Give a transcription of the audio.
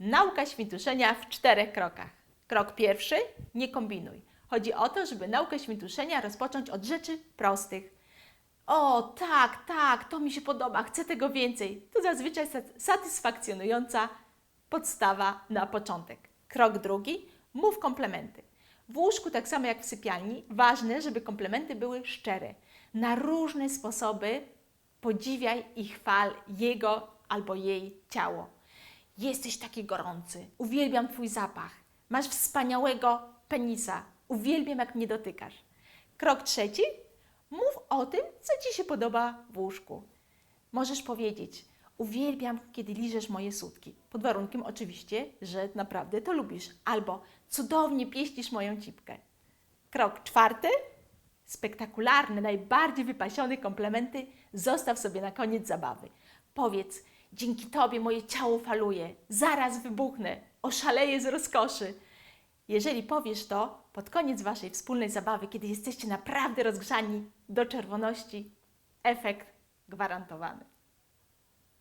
Nauka świntuszenia w czterech krokach. Krok pierwszy, nie kombinuj. Chodzi o to, żeby naukę świntuszenia rozpocząć od rzeczy prostych. O, tak, tak, to mi się podoba, chcę tego więcej. To zazwyczaj sat- satysfakcjonująca podstawa na początek. Krok drugi, mów komplementy. W łóżku, tak samo jak w sypialni, ważne, żeby komplementy były szczere. Na różne sposoby podziwiaj i chwal jego albo jej ciało. Jesteś taki gorący, uwielbiam Twój zapach, masz wspaniałego penisa, uwielbiam jak mnie dotykasz. Krok trzeci, mów o tym, co Ci się podoba w łóżku. Możesz powiedzieć, uwielbiam, kiedy liżesz moje sutki, pod warunkiem oczywiście, że naprawdę to lubisz, albo cudownie pieścisz moją cipkę. Krok czwarty, spektakularne, najbardziej wypasione komplementy zostaw sobie na koniec zabawy. Powiedz, dzięki Tobie moje ciało faluje, zaraz wybuchnę, oszaleję z rozkoszy. Jeżeli powiesz to pod koniec Waszej wspólnej zabawy, kiedy jesteście naprawdę rozgrzani do czerwoności, efekt gwarantowany.